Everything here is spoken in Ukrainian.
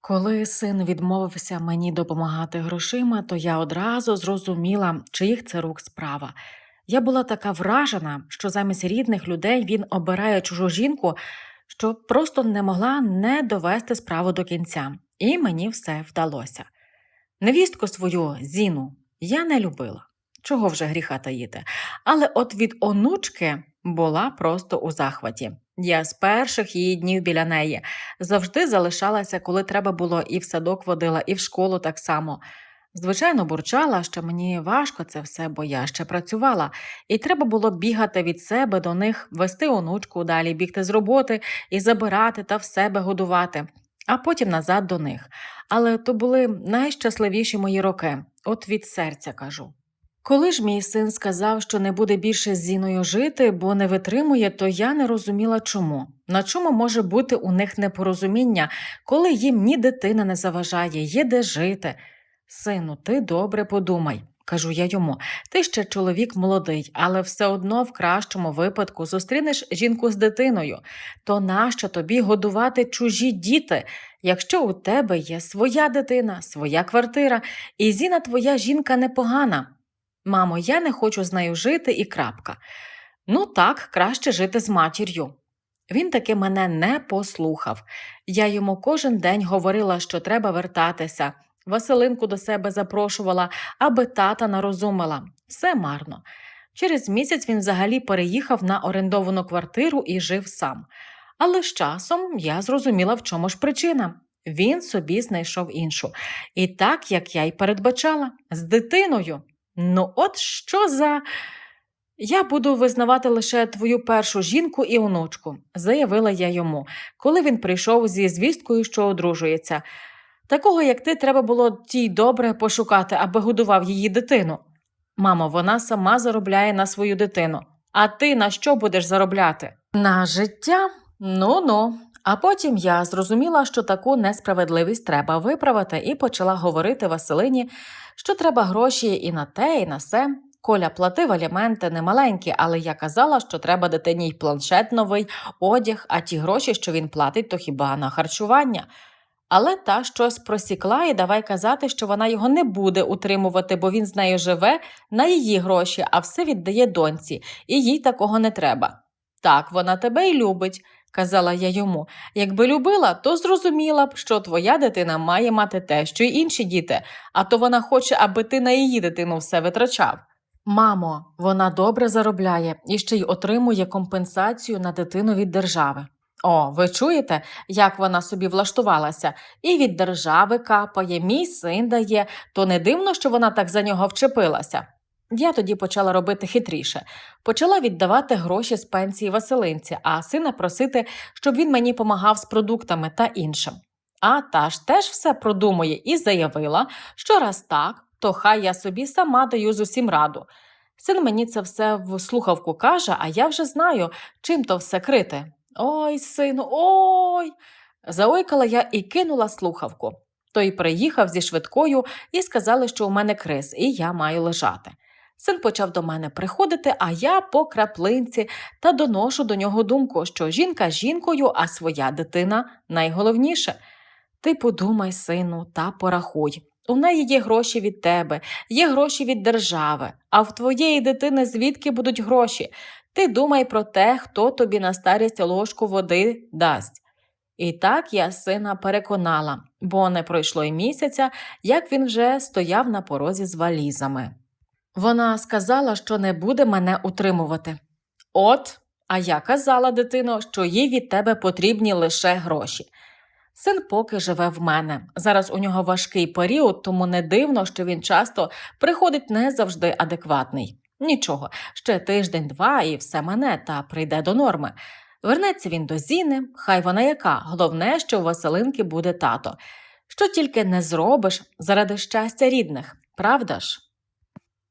Коли син відмовився мені допомагати грошима, то я одразу зрозуміла, чиїх це рук справа. Я була така вражена, що замість рідних людей він обирає чужу жінку, що просто не могла не довести справу до кінця, і мені все вдалося. Невістку свою Зіну я не любила. Чого вже гріха таїти. Але от від онучки була просто у захваті. Я з перших її днів біля неї завжди залишалася, коли треба було, і в садок водила, і в школу так само. Звичайно, бурчала, що мені важко це все, бо я ще працювала, і треба було бігати від себе до них, вести онучку, далі бігти з роботи і забирати та в себе годувати, а потім назад до них. Але то були найщасливіші мої роки, от від серця кажу. Коли ж мій син сказав, що не буде більше з Зіною жити, бо не витримує, то я не розуміла чому. На чому може бути у них непорозуміння, коли їм ні дитина не заважає, є де жити. Сину, ти добре подумай, кажу я йому. Ти ще чоловік молодий, але все одно в кращому випадку зустрінеш жінку з дитиною. То нащо тобі годувати чужі діти, якщо у тебе є своя дитина, своя квартира, і Зіна твоя жінка непогана. Мамо, я не хочу з нею жити і крапка. Ну так, краще жити з матір'ю. Він таки мене не послухав. Я йому кожен день говорила, що треба вертатися. Василинку до себе запрошувала, аби тата нарозумила. Все марно. Через місяць він взагалі переїхав на орендовану квартиру і жив сам. Але з часом я зрозуміла, в чому ж причина. Він собі знайшов іншу. І так, як я й передбачала, з дитиною. Ну, от що за. Я буду визнавати лише твою першу жінку і онучку, заявила я йому, коли він прийшов зі звісткою, що одружується. Такого, як ти, треба було тій добре пошукати, аби годував її дитину. Мамо, вона сама заробляє на свою дитину. А ти на що будеш заробляти? На життя? Ну ну. А потім я зрозуміла, що таку несправедливість треба виправити, і почала говорити Василині, що треба гроші і на те, і на се. Коля платив аліменти немаленькі, але я казала, що треба дитині й планшет новий, одяг, а ті гроші, що він платить, то хіба на харчування. Але та щось просікла і давай казати, що вона його не буде утримувати, бо він з нею живе на її гроші, а все віддає доньці, і їй такого не треба. Так, вона тебе й любить, казала я йому. Якби любила, то зрозуміла б, що твоя дитина має мати те, що й інші діти, а то вона хоче, аби ти на її дитину все витрачав. Мамо, вона добре заробляє і ще й отримує компенсацію на дитину від держави. О, ви чуєте, як вона собі влаштувалася, і від держави капає, мій син дає, то не дивно, що вона так за нього вчепилася. Я тоді почала робити хитріше, почала віддавати гроші з пенсії Василинці, а сина просити, щоб він мені помагав з продуктами та іншим. А та ж теж все продумує і заявила, що раз так, то хай я собі сама даю з усім раду. Син мені це все в слухавку каже, а я вже знаю, чим то все крити. Ой, сину, ой. Заойкала я і кинула слухавку. Той приїхав зі швидкою і сказали, що у мене криз, і я маю лежати. Син почав до мене приходити, а я по краплинці та доношу до нього думку, що жінка жінкою, а своя дитина найголовніше. Ти подумай, сину, та порахуй. У неї є гроші від тебе, є гроші від держави, а в твоєї дитини звідки будуть гроші? Ти думай про те, хто тобі на старість ложку води дасть. І так я сина переконала, бо не пройшло й місяця, як він вже стояв на порозі з валізами. Вона сказала, що не буде мене утримувати. От, а я казала, дитино, що їй від тебе потрібні лише гроші. Син поки живе в мене. Зараз у нього важкий період, тому не дивно, що він часто приходить не завжди адекватний. Нічого, ще тиждень-два і все мене та прийде до норми. Вернеться він до Зіни, хай вона яка, головне, що у Василинки буде тато. Що тільки не зробиш заради щастя рідних, правда ж?